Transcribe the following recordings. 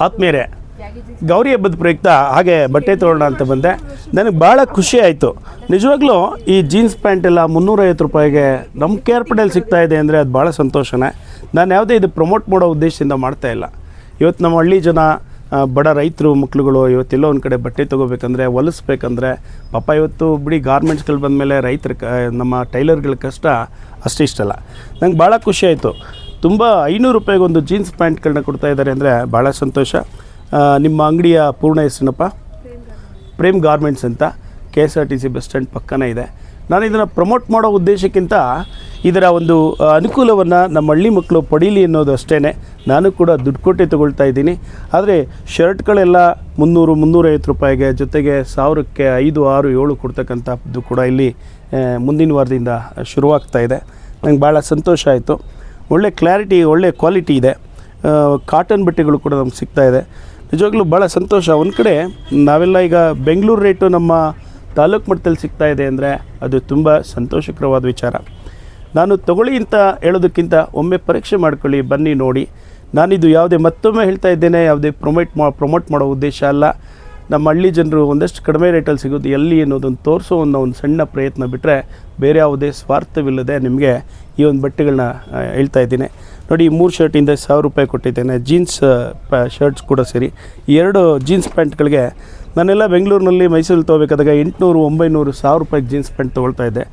ಆತ್ಮೀಯರೇ, ಗೌರಿ ಹಬ್ಬದ ಪ್ರಯುಕ್ತ ಹಾಗೆ ಬಟ್ಟೆ ತೊಗೊಳ್ಳೋಣ ಅಂತ ಬಂದೆ. ನನಗೆ ಭಾಳ ಖುಷಿ ಆಯಿತು. ನಿಜವಾಗ್ಲೂ ಈ ಜೀನ್ಸ್ ಪ್ಯಾಂಟ್ ಎಲ್ಲ ಮುನ್ನೂರೈವತ್ತು ರೂಪಾಯಿಗೆ ನಮ್ಮ ಕೇರ್ ಪಡೆಯಲ್ಲಿ ಸಿಗ್ತಾ ಇದೆ ಅಂದರೆ ಅದು ಭಾಳ ಸಂತೋಷನೇ. ನಾನು ಯಾವುದೇ ಇದು ಪ್ರಮೋಟ್ ಮಾಡೋ ಉದ್ದೇಶದಿಂದ ಮಾಡ್ತಾ ಇಲ್ಲ. ಇವತ್ತು ನಮ್ಮ ಹಳ್ಳಿ ಜನ ಬಡ ರೈತರು, ಮಕ್ಳುಗಳು ಇವತ್ತೆಲ್ಲೋ ಒಂದು ಕಡೆ ಬಟ್ಟೆ ತೊಗೋಬೇಕಂದ್ರೆ, ಹೊಲಿಸ್ಬೇಕಂದ್ರೆ, ಪಾಪ ಇವತ್ತು ಬಿಡಿ ಗಾರ್ಮೆಂಟ್ಸ್ಗಳು ಬಂದಮೇಲೆ ರೈತರ ಕ, ನಮ್ಮ ಟೈಲರ್ಗಳ ಕಷ್ಟ ಅಷ್ಟಿಷ್ಟಲ್ಲ ನಂಗೆ ಭಾಳ ಖುಷಿ ಆಯಿತು. ತುಂಬ ಐನೂರು ರೂಪಾಯಿಗೆ ಒಂದು ಜೀನ್ಸ್ ಪ್ಯಾಂಟ್ಗಳನ್ನ ಕೊಡ್ತಾ ಇದ್ದಾರೆ ಅಂದರೆ ಭಾಳ ಸಂತೋಷ. ನಿಮ್ಮ ಅಂಗಡಿಯ ಪೂರ್ಣ ಹೆಸರಿನಪ್ಪ? ಪ್ರೇಮ್ ಗಾರ್ಮೆಂಟ್ಸ್ ಅಂತ. K S R T C bus stand ಪಕ್ಕನೇ ಇದೆ. ನಾನು ಇದನ್ನು ಪ್ರಮೋಟ್ ಮಾಡೋ ಉದ್ದೇಶಕ್ಕಿಂತ ಇದರ ಒಂದು ಅನುಕೂಲವನ್ನು ನಮ್ಮ ಹಳ್ಳಿ ಮಕ್ಕಳು ಪಡೀಲಿ ಅನ್ನೋದು ಅಷ್ಟೇ ನಾನು ಕೂಡ ದುಡ್ಡು ಕೊಟ್ಟೆ ತೊಗೊಳ್ತಾ ಇದ್ದೀನಿ. ಆದರೆ ಶರ್ಟ್ಗಳೆಲ್ಲ ಮುನ್ನೂರು, ಮುನ್ನೂರೈವತ್ತು ರೂಪಾಯಿಗೆ ಜೊತೆಗೆ ಸಾವಿರಕ್ಕೆ ಐದು, ಆರು, ಏಳು ಕೊಡ್ತಕ್ಕಂಥದ್ದು ಕೂಡ ಇಲ್ಲಿ ಮುಂದಿನ ವಾರದಿಂದ ಶುರುವಾಗ್ತಾ ಇದೆ. ನಂಗೆ ಭಾಳ ಸಂತೋಷ ಆಯಿತು. ಒಳ್ಳೆ ಕ್ಲಾರಿಟಿ ಒಳ್ಳೆ ಕ್ವಾಲಿಟಿ ಇದೆ. ಕಾಟನ್ ಬಟ್ಟೆಗಳು ಕೂಡ ನಮ್ಗೆ ಸಿಗ್ತಾ ಇದೆ. ನಿಜವಾಗ್ಲೂ ಭಾಳ ಸಂತೋಷ. ಒಂದು ಕಡೆ ನಾವೆಲ್ಲ ಈಗ ಬೆಂಗಳೂರು ರೇಟು ನಮ್ಮ ತಾಲೂಕು ಮಟ್ಟದಲ್ಲಿ ಸಿಗ್ತಾ ಇದೆ ಅಂದರೆ ಅದು ತುಂಬ ಸಂತೋಷಕರವಾದ ವಿಚಾರ. ನಾನು ತಗೊಳ್ಳಿ ಅಂತ ಹೇಳೋದಕ್ಕಿಂತ ಒಮ್ಮೆ ಪರೀಕ್ಷೆ ಮಾಡ್ಕೊಳ್ಳಿ, ಬನ್ನಿ ನೋಡಿ. ನಾನಿದು ಯಾವುದೇ ಮತ್ತೊಮ್ಮೆ ಹೇಳ್ತಾ ಇದ್ದೇನೆ, ಯಾವುದೇ ಪ್ರೊಮೋಟ್ ಮಾ ಪ್ರಮೋಟ್ ಮಾಡೋ ಉದ್ದೇಶ ಅಲ್ಲ. ನಮ್ಮ ಹಳ್ಳಿ ಜನರು ಒಂದಷ್ಟು ಕಡಿಮೆ ರೇಟಲ್ಲಿ ಸಿಗೋದು ಎಲ್ಲಿ ಅನ್ನೋದನ್ನು ತೋರಿಸೋ ಅನ್ನೋ ಒಂದು ಸಣ್ಣ ಪ್ರಯತ್ನ ಬಿಟ್ಟರೆ ಬೇರೆ ಯಾವುದೇ ಸ್ವಾರ್ಥವಿಲ್ಲದೆ ನಿಮಗೆ ಈ ಒಂದು ಬಟ್ಟೆಗಳನ್ನ ಹೇಳ್ತಾ ಇದ್ದೀನಿ. ನೋಡಿ, ಈ ಮೂರು ಶರ್ಟಿಂದ ಸಾವಿರ ರೂಪಾಯಿ ಕೊಟ್ಟಿದ್ದೇನೆ. ಜೀನ್ಸ್ ಪ ಶರ್ಟ್ಸ್ ಕೂಡ ಸರಿ. ಎರಡು ಜೀನ್ಸ್ ಪ್ಯಾಂಟ್ಗಳಿಗೆ ನಾನೆಲ್ಲ ಬೆಂಗಳೂರಿನಲ್ಲಿ ಮೈಸೂರಲ್ಲಿ ತೊಗೋಬೇಕಾದಾಗ ಎಂಟುನೂರು, ಒಂಬೈನೂರು ಸಾವಿರ ರೂಪಾಯಿಗೆ ಜೀನ್ಸ್ ಪ್ಯಾಂಟ್ ತೊಗೊಳ್ತಾ ಇದ್ದೆ.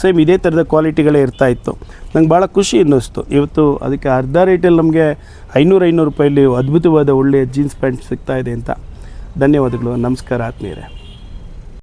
ಸೇಮ್ ಇದೇ ಥರದ ಕ್ವಾಲಿಟಿಗಳೇ ಇರ್ತಾ ಇತ್ತು. ನಂಗೆ ಭಾಳ ಖುಷಿ ಅನ್ನಿಸ್ತು. ಇವತ್ತು ಅದಕ್ಕೆ ಅರ್ಧ ರೇಟಲ್ಲಿ ನಮಗೆ ಐನೂರು ಐನೂರು ರೂಪಾಯಲ್ಲಿ ಅದ್ಭುತವಾದ ಒಳ್ಳೆಯ ಜೀನ್ಸ್ ಪ್ಯಾಂಟ್ ಸಿಗ್ತಾ ಇದೆ ಅಂತ. ಧನ್ಯವಾದಗಳು. ನಮಸ್ಕಾರ ಆತ್ಮೀಯರೇ.